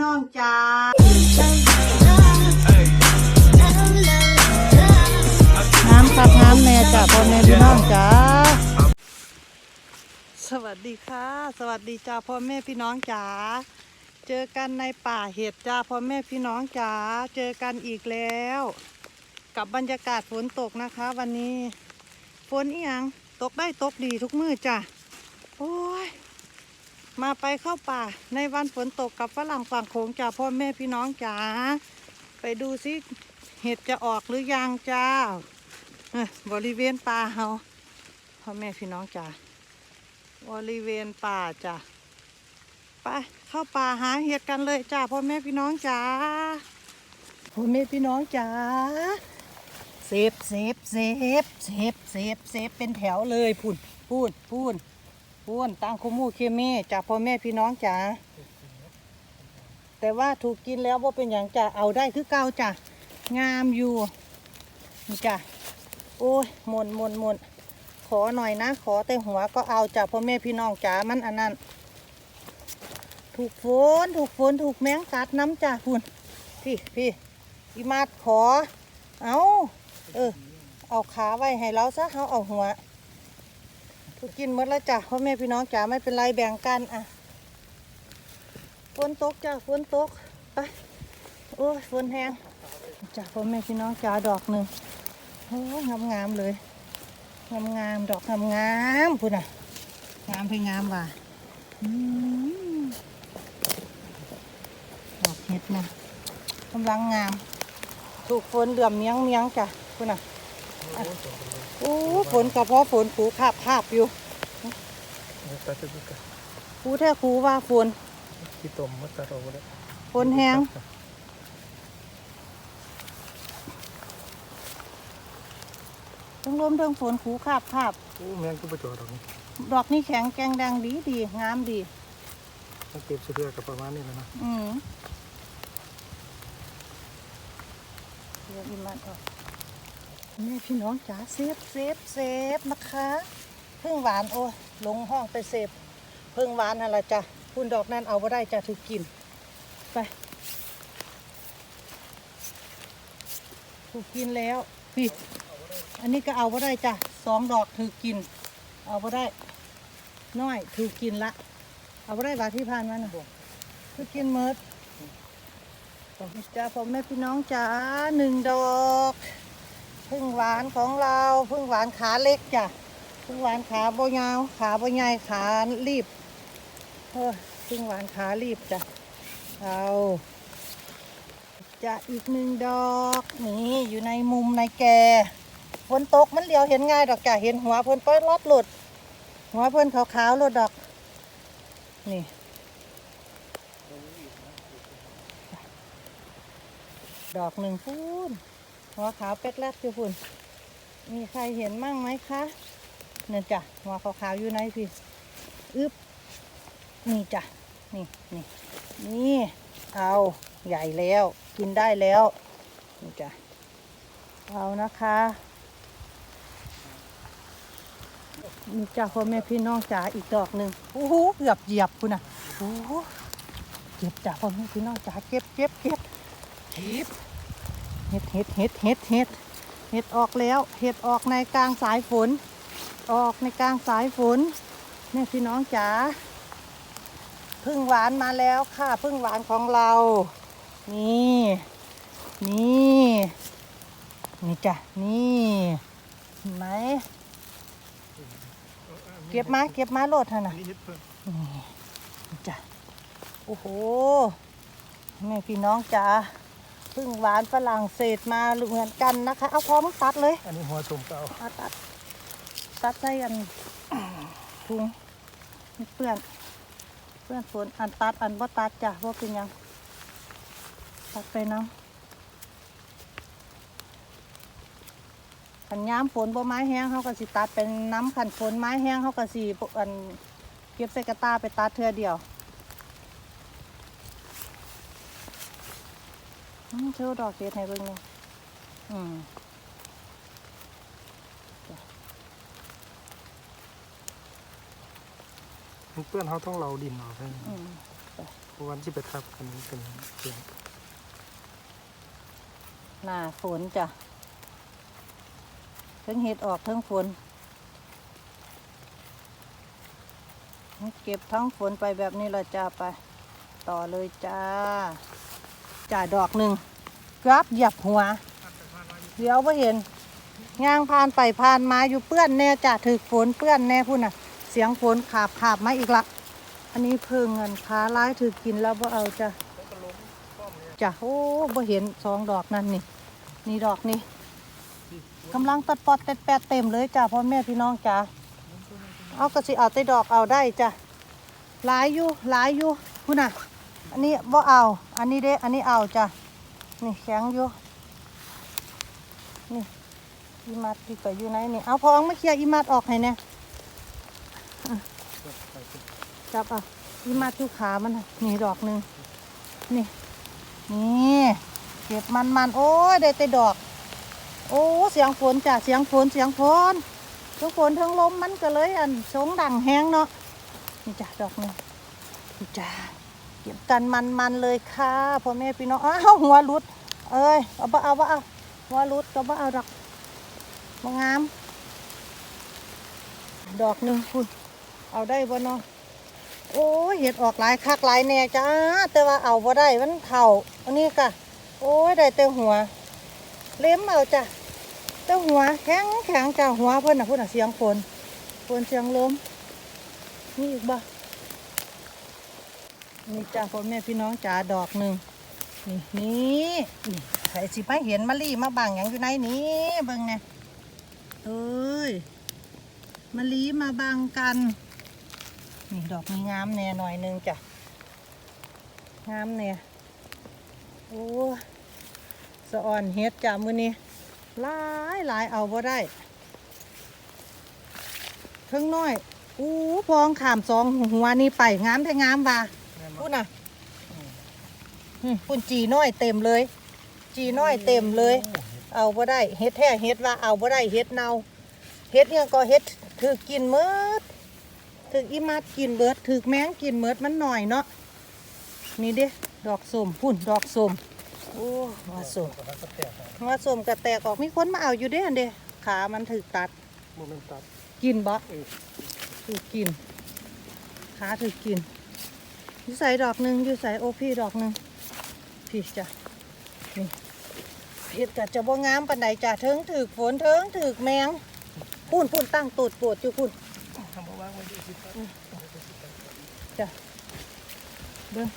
น้องจ้าน้ำครับน้ำแน่จ้าพ่อแม่พี่น้องจ้าสวัสดีค่ะ สวัสดีจ้าพ่อแม่พี่น้องจ้าเจอกันในป่าเห็ดจ้าพ่อแม่พี่น้องจ้าเจอกันอีกแล้ว กับบรรยากาศฝนตกนะคะ วันนี้ฝนอีหยังตกได้ตกดีทุกมือจ้ะโอ้ย มาไปเข้าป่าในวันฝนตกกับฝรั่งฝั่งโขงจ้าพ่อแม่พี่น้องจ๋าไปดูสิเห็ดจะออกหรือยังจ้าบริเวณป่าเฮาพ่อแม่พี่น้องจ๋าบริเวณป่าจ้าไปเข้าป่าหาเห็ดกันเลยจ้าพ่อแม่พี่น้องจ๋าพ่อแม่พี่น้องจ๋าเซฟเซฟเซฟเซฟเซฟเซฟเป็นแถวเลยพูนพูนพูน พูนตั้งคุมูเคม่จากพ่อแม่พี่น้องจ๋าแต่ว่าถูกกินแล้วว่าเป็นอย่างจะเอาได้คือเก่าจ้ะงามอยู่นี่จ้ะโอ้ยหมนหมนหมนขอหน่อยนะ ขอแต่หัวก็เอาจ้ะพ่อแม่พี่น้องจ๋ามันอันนั้น ถูกฝนถูกฝนถูกแมงกัดน้ำจ้ะคุณพี่พี่อีมาดขอ เอาเออเอาขาไว้ให้เราซะเขาเอาหัว ทุกกินหมดแล้วจ้ะพ่อแม่พี่น้องจ๋าไม่เป็นไรแบ่งกันอะฝนตกจ้ะฝนตกไปโอ้ยฝนแห้งจ้ะพ่อแม่พี่น้องจ๋าดอกหนึ่งโอ้ยงามงามๆเลยงามงามๆดอกงามงามพุ่นอะงามไปงงามว่ะดอกเห็ดนะกำลังงาม ถูกฝนเดือมเมียงเมียงจ้ะพุ่นอะ โอ้ฝนกระเพาะฝนขูขาบขาบอยู่ Tätä tykkää. ขูแท้ขูว่าฝน Kiitos, mutta rouva. ฝนแห้งทั้งลมทั้งฝนขูขาบขาบ Uu, meidän kuva tuoda. ดอกนี้แข็งแกงแดงดีดีงามดี On tietysti hyökä pamaan niin, no. อืมเดี๋ยวอีมันออก นี่พี่น้องจ๋าเซฟเซฟเซฟนะคะเพึ่งหวานโอ้ลงห้องไปเซฟพึ่งหวานอะไรจ้ะคุณดอกนั้นเอาไ่ได้จะถูกกินไปถูกกินแล้วพี่อันนี้ก็เอาไ่ได้จ้ะสองดอกถูกกิน เอาไ่ได้น้อยถูกกินละ เอาไ่ได้บาที่ผ่านมานะถูกกินเมิดจ้าผมแม่พี่น้องจ๋าหนึ่งดอก พึ่งหวานของเราพึ่งหวานขาเล็กจ้ะพึ่งหวานขาโบยาวขาโบใหญ่ขารีบเออพึ่งหวานขารีบจ้ะเอาจะอีกหนึ่งดอกนี่อยู่ในมุมในแกฝนตกมันเลียวเห็นง่ายดอกจ้ะเห็นหัวเพิ่นเปิดลอดหลุด หัวเพิ่นขาวๆหลุดดอก นี่ดอกหนึ่งพูน หัวขาวเป็ดแรกอยู่พุ่น มีใครเห็นมั่งไหมคะเนี่ยจ้ะหัวขาวๆอยู่ไหนพี่อึบนี่จ้ะนี่นี่นี่เอาใหญ่แล้วกินได้แล้วนี่จ้ะเอานะคะนี่จ้ะพ่อแม่พี่น้องจ๋าอีกดอกหนึ่งโอ้โหเกือบเหยียบคุณน่ะโอ้โหเก็บจ้ะพ่อแม่พี่น้องจ๋าเก็บเก็บเก็บเก็บ เห็ดเห็ดเห็ดเห็ดเห็ดเห็ดออกแล้ว เห็ดออกในกลางสายฝน ออกในกลางสายฝนเนี่พี่น้องจ๋าพึ่งหวานมาแล้วค่ะพึ่งหวานของเรา นี่นี่นี่จ้ะนี่เห็นไหมเก็บมาเก็บมาโลดเถอะนะนี่จ้ะโอ้โหแม่พี่น้องจ๋า พึ่งหวานฝรั่งเศสมาเหมือนกันนะคะ เอาพอมึงตัดเลย Ani hoa tumpaa. เอาตัด ตัดใส่อันถุงมันเปื้อนเปื้อนฝนอันตัดอันบ่ตัดจ้ะว่าเป็นหยังตัดไปน้ำขันย้ำฝนบ่ไม้แห้งเขาก็สิตัดเป็นน้ำขันฝนไม้แห้งเขาก็สิปอันเก็บใส่กระตาไปตัดเทือเดียวอืม เชื่อดอกเกดให้เบิ่งเลยอืม Nyt pyön haa tong laudin naa sen. อืมวันที่ไปทับกันเป็นเสียงหน้าฝนจ้ะทั้งเห็ดออกทั้งฝนเก็บทั้งฝนไปแบบนี้ละจ้าไป ต่อเลยจ้า จ่าดอกหนึ่งกราบเหยียบหัว เดี๋ยวพ่เห็นย่างผ่านไปผ่านมาอยู่เปื้อนแน่จ้ะถือฝนเปื้อนแน่พุ่นน่ะ เสียงฝนขาบขาบมาอีกละอันนี้เพิ่งเงินขาร้ายถือกินแล้วบ่เอาจ้ะจ้ะโอ้บ่เห็นสองดอกนั่นนี่ นี่ดอกนี่กำลังตัดปอดแปดเต็มเลยจ้ะพ่อแม่พี่น้องจ้ะเอาก็สิเอาแต่ดอกเอาได้จ้ะหลายอยู่หลายอยู่พุ่นน่ะ อันนี้บ่เอา อันนี้เด้ อันนี้เอาจ้ะ นี่แข็งอยู่ นี่อีมัดที่ก็อยู่ไหนนี่ เอาพองมาเคลียร์อีมัดออกให้เนี่ยจับเอาอีมัดอยู่ขามันนี่ดอกหนึ่งนี่ นี่เก็บมันมันๆโอ้ยได้แต่ดอก โอ้เสียงฝนจ้ะเสียงฝนเสียงฝนเสียงฝนทั้งลมมันก็เลยอันสงดังแห้งเนาะนี่จ้ะดอกหนึ่งนี่จ้ะ เก็บกันมันมันๆเลยค่ะพ่อแม่พี่น้องอ้าวหัวหลุด เอ้ยเอาบ่เอาบ่เอาหัวหลุดก็บ่เอาดอกบ่งาม ดอกหนึ่งคุณเอาได้บ่เนาะโอ้ยเห็ดออกหลายคักหลายแน่จ้าแต่ว่าเอาบ่ได้มันเข่าอันนี้ค่ะโอ้ยได้แต่หัว เล็มเอาจ้ะแต่หัวแข็งแข็งจ้ะหัวเพิ่นน่ะเพิ่นน่ะเสียงฝนฝนเสียงลมนี่อีกบ่ นี่จ้ะพ่อแม่พี่น้องจ๋าดอกหนึ่งนี่นี่นี่ใครสิไปเห็นมะลิมาบังหยังอยู่ในนี้เบิ่งเนี่ยเอ้ยมะลิมาบังกัน นี่ดอกนี้งามแน่หน่อยหนึงจ้ะงามแน่โอ้สะอ่อนเฮ็ดจ้ะมื้อนี้หลายหลายเอาบ่ได้เพิ่งน้อยอู้พองขามสองหัวนี่ไปงามแต่งามว่ะ พูดน่ะอืมพุ่นจีน้อยเต็มเลย จีน้อยเต็มเลย เอาบ่ได้เฮ็ดแท้เฮ็ดว่าเอาบ่ได้เฮ็ดเนาเฮ็ดเนี่ยก็เฮ็ดถือกินเมิดถืออีมัดกินเบิดถือแมงกินเมิดมันหน่อยเนาะนี่เด้ดอกส้มพุ่นดอกส้มโอ้ว่าส้มก็หาสักแตกว่าส้มกระแตกออกมีคนมาเอาอยู่เด้อันเด้ขามันถือตัดโมเมนตัดกินบ่เออถือกินขาถือกิน อยู่ใส่ดอกหนึ่งอยู่ใส่โอพี่ดอกหนึ่งพี่จ้ะนี่เห็ดก็จะบ่งามปานใดจ้ะเทิงถือฝนเทิงถือแมงพุ่นพุ่นตั้งตูดปวดอยู่พุ่นทำเดจ้ะเบิ้ง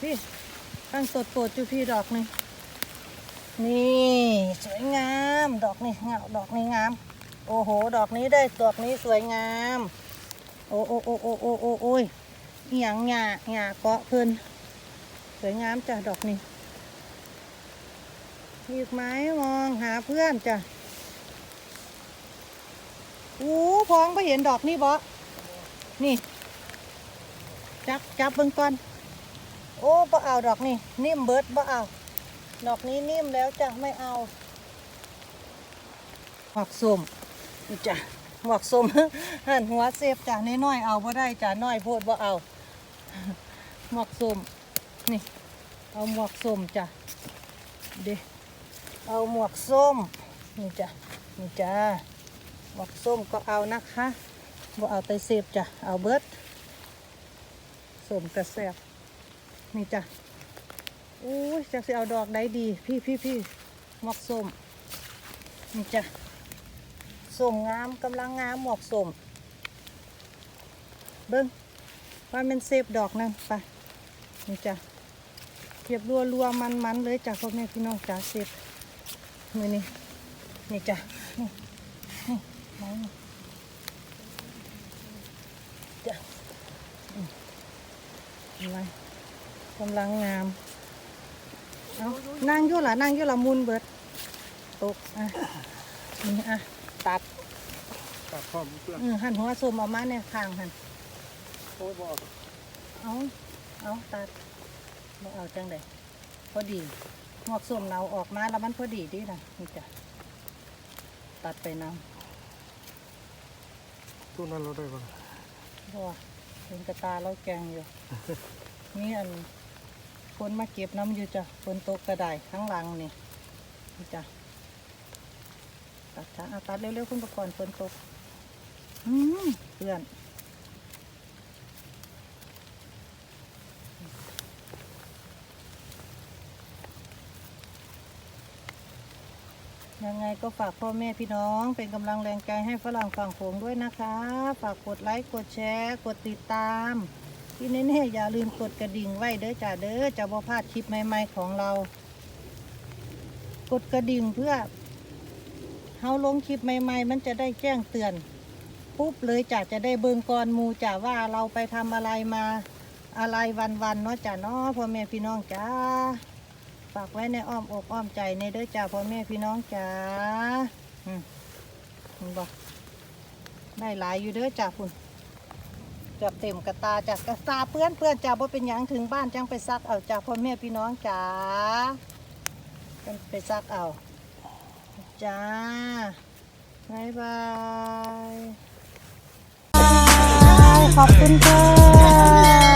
พี่ตั้งตูดปวดอยู่พี่ดอกหนึ่งนี่สวยงามดอกนี่เงาดอกนี้งาม โอ้โห ดอกนี้ได้ดอกนี้สวยงาม โอ้โอ้โอ้โอ้โอ้โอ้โอ้ย อหย่างหญ้าหญ้าเกาะเพิ่นสวยงามจ้ะดอกนี้อีกไหมมองหาเพื่อนจ้ะอู้พองไปเห็นดอกนี่บ่นี่ จับจับเบิ่งก่อนโอ้บ่เอาดอกนี่ นิ่มเบิดบ่เอาดอกนี้นิ่มแล้วจ้ะไม่เอาหมวกส้มจ้ะหมวกส้มหันหัวเซฟจ้ะน้อยๆเอาบ่ได้จ้ะน้อยโพดบ่เอา หมวกส้มนี่ เอาหมวกส้มจ้ะเดเอาหมวกส้มนี่จ้ะนี่จ้ะหมวกส้มก็เอานะคะบ่เอาแต่เซฟจ้ะเอาเบิดส้มกระแซบนี่จ้ะอู้ยจักสิเอาดอกใดดี พี่พี่พี่หมวกส้มนี่จ้ะส้มงามกำลังงามหมวกส้มเบิ้ง ว่ามันเซฟดอกนั่นไปนี่จ้ะเก็บรัวรัวมันมันเลยจ้ะพ่อแม่พี่น้องจ้ะเซฟมือนี่นี่จ้ะนี่นี่ไหนนี่จ้ะอืมอะไรกำลังงามเอานั่งยู่ล่ะนั่งยู่ล่ะมุนเบิดตกอะนี่อะตัดตัดพร้อมเพื่อนเอหั่นหัวส้มออกมาเนี่ยข้างหั่น โอ้ยบอกเอาเอาตัดบ่เอาจังไดพอดีหมวกส้มเราออกมาแล้วมันพอดีดีนะนี่จ้ะตัดไปน้ตู้นั้นเราได้ป่ะำเพราะว่าเห็นกระตาเราแกงอยู่มีอันคนมาเก็บน้ำอยู่จ้ะฝนตกกระไดข้างหลังนี่นี่จ้ะตัดจ้ะอะตัดเร็วๆคุณประกรณ์ฝนตกอืมเพื่อน ยังไงก็ฝากพ่อแม่พี่น้องเป็นกำลังแรงใจให้ฝรั่งฝั่งโขงด้วยนะคะ ฝากกดไลค์กดแชร์ กดติดตามที่แน่ๆอย่าลืมกดกระดิ่งไว้เด้อจ้าเด้อจะบ่พลาดคลิปใหม่ๆของเรา กดกระดิ่งเพื่อเฮาลงคลิปใหม่ ๆ มันจะได้แจ้งเตือนปุ๊บเลยจ้ะจะได้เบิงก่อนมูจ้ะว่าเราไปทำอะไรมาอะไรวันๆเนาะจ้ะเนาะพ่อแม่พี่น้องจ้าากไว้ในอ้อมอกอ้อมใจในเด้อจ้าพ่อแม่พี่น้องจ้าอืมบอกได้หลายอยู่เด้อจ้าคุณเกือบเต็มกระตาจ้ะกระตาเพื่อนเพื่อนจ้าบ่เป็นยังถึงบ้านจังไปซักเอาจ้าพ่อแม่พี่น้องจ้าจังไปซักเอาจ้าบายบายขอบคุณค่ะ